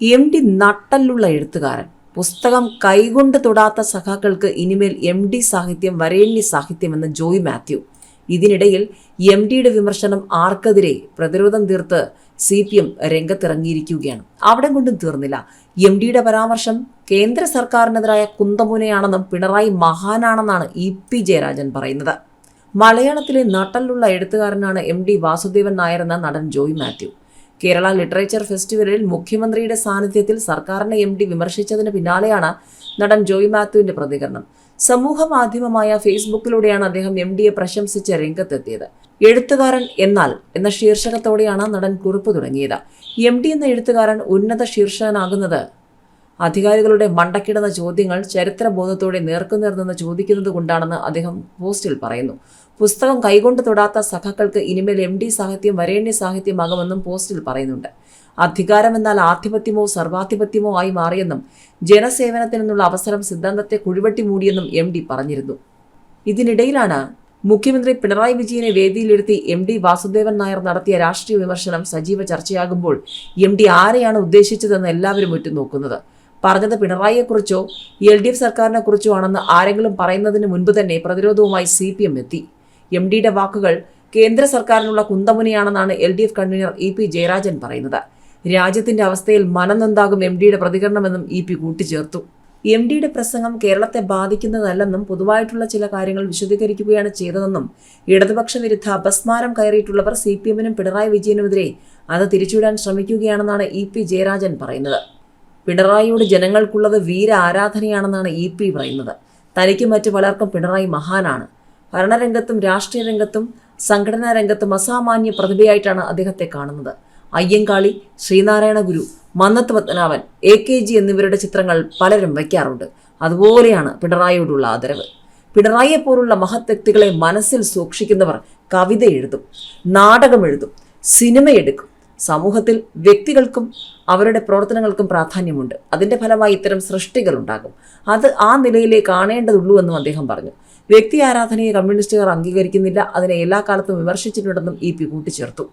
M D നട്ടലുള്ള എഴുത്തുകാരൻ. പുസ്തകം കൈകൊണ്ട് തൊടാത്ത സഖാക്കൾക്ക് ഇനിമേൽ എം ഡി സാഹിത്യം വരേണ്യ സാഹിത്യം എന്ന ജോയ് മാത്യു. ഇതിനിടയിൽ എം ഡിയുടെ വിമർശനം ആർക്കെതിരെ പ്രതിരോധം തീർത്ത് സി പി എം രംഗത്തിറങ്ങിയിരിക്കുകയാണ്. അവിടെ കൊണ്ടും തീർന്നില്ല. എം ഡിയുടെ പരാമർശം കേന്ദ്ര സർക്കാരിനെതിരായ കുന്തമുനയാണെന്നും പിണറായി മഹാനാണെന്നാണ് ഇ പി ജയരാജൻ പറയുന്നത്. മലയാളത്തിലെ നട്ടലുള്ള എഴുത്തുകാരനാണ് എം ഡി വാസുദേവൻ നായർ എന്ന നടൻ ജോയ് മാത്യു. കേരള ലിറ്ററേച്ചർ ഫെസ്റ്റിവലിൽ മുഖ്യമന്ത്രിയുടെ സാന്നിധ്യത്തിൽ സർക്കാരിനെ എം ഡി വിമർശിച്ചതിന് പിന്നാലെയാണ് നടൻ ജോയ് മാത്യുവിന്റെ പ്രതികരണം. സമൂഹ മാധ്യമമായ ഫേസ്ബുക്കിലൂടെയാണ് അദ്ദേഹം എം ഡിയെ പ്രശംസിച്ച് രംഗത്തെത്തിയത്. എഴുത്തുകാരൻ എന്നാൽ എന്ന ശീർഷകത്തോടെയാണ് നടൻ കുറിപ്പ് തുടങ്ങിയത്. എം ഡി എന്ന എഴുത്തുകാരൻ ഉന്നത ശീർഷകനാകുന്നത് അധികാരികളുടെ മണ്ടക്കിടുന്ന ചോദ്യങ്ങൾ ചരിത്രബോധത്തോടെ നേർക്കുനേർ നിന്ന് ചോദിക്കുന്നത് കൊണ്ടാണെന്ന് അദ്ദേഹം പോസ്റ്റിൽ പറയുന്നു. പുസ്തകം കൈകൊണ്ട് തൊടാത്ത സഖാക്കൾക്ക് ഇനിമേൽ എം ഡി സാഹിത്യം വരേണ്യ സാഹിത്യമാകുമെന്നും പോസ്റ്റിൽ പറയുന്നുണ്ട്. അധികാരം എന്നാൽ ആധിപത്യമോ സർവാധിപത്യമോ ആയി മാറിയെന്നും ജനസേവനത്തിൽ നിന്നുള്ള അവസരം സിദ്ധാന്തത്തെ കുഴിവെട്ടി മൂടിയെന്നും എം ഡി പറഞ്ഞിരുന്നു. ഇതിനിടയിലാണ് മുഖ്യമന്ത്രി പിണറായി വിജയനെ വേദിയിലിരുത്തി എം ഡി വാസുദേവൻ നായർ നടത്തിയ രാഷ്ട്രീയ വിമർശനം സജീവ ചർച്ചയാകുമ്പോൾ എം ഡി ആരെയാണ് ഉദ്ദേശിച്ചതെന്ന് എല്ലാവരും ഉറ്റുനോക്കുന്നത്. പറഞ്ഞത് പിണറായിയെക്കുറിച്ചോ എൽ ഡി എഫ് സർക്കാരിനെ കുറിച്ചോ ആണെന്ന് ആരെങ്കിലും പറയുന്നതിന് മുൻപ് തന്നെ പ്രതിരോധവുമായി സി പി എം എത്തി. എം ഡിയുടെ വാക്കുകൾ കേന്ദ്ര സർക്കാരിനുള്ള കുന്തമുനയാണെന്നാണ് L D F convener E P Jayarajan പറയുന്നത്. രാജ്യത്തിന്റെ അവസ്ഥയിൽ മനനൊന്താകും എം ഡിയുടെ പ്രതികരണമെന്നും ഇ പി കൂട്ടിച്ചേർത്തു. എം ഡിയുടെ പ്രസംഗം കേരളത്തെ ബാധിക്കുന്നതല്ലെന്നും പൊതുവായിട്ടുള്ള ചില കാര്യങ്ങൾ വിശദീകരിക്കുകയാണ് ചെയ്തതെന്നും ഇടതുപക്ഷ വിരുദ്ധ അപസ്മാരം കയറിയിട്ടുള്ളവർ സി പി എമ്മിനും പിണറായി വിജയനുമെതിരെ അത് തിരിച്ചുവിടാൻ ശ്രമിക്കുകയാണെന്നാണ് ഇ പി ജയരാജൻ പറയുന്നത്. പിണറായിയോട് ജനങ്ങൾക്കുള്ളത് വീര ആരാധനയാണെന്നാണ് ഇ പി പറയുന്നത്. തനിക്ക് മറ്റു പലർക്കും പിണറായി മഹാനാണ്. ഭരണരംഗത്തും രാഷ്ട്രീയ രംഗത്തും സംഘടനാ രംഗത്തും അസാമാന്യ പ്രതിഭയായിട്ടാണ് അദ്ദേഹത്തെ കാണുന്നത്. Ayyankali Sree Narayana Guru Mannath Padmanabhan A K G എന്നിവരുടെ ചിത്രങ്ങൾ പലരും വയ്ക്കാറുണ്ട്. അതുപോലെയാണ് പിണറായിയോടുള്ള ആദരവ്. പിണറായിയെ പോലുള്ള മഹത് വ്യക്തികളെ മനസ്സിൽ സൂക്ഷിക്കുന്നവർ കവിത എഴുതും നാടകം എഴുതും സിനിമ എടുക്കും. സമൂഹത്തിൽ വ്യക്തികൾക്കും അവരുടെ പ്രവർത്തനങ്ങൾക്കും പ്രാധാന്യമുണ്ട്. അതിന്റെ ഫലമായി ഇത്തരം സൃഷ്ടികൾ ഉണ്ടാകും. അത് ആ നിലയിലേ കാണേണ്ടതുള്ളൂ എന്നും അദ്ദേഹം പറഞ്ഞു. വ്യക്തി ആരാധനയെ കമ്മ്യൂണിസ്റ്റുകാർ അംഗീകരിക്കുന്നില്ല അതിനെ എല്ലാ കാലത്തും വിമർശിച്ചിട്ടുണ്ടെന്നും ഇ പി കൂട്ടിച്ചേർത്തു.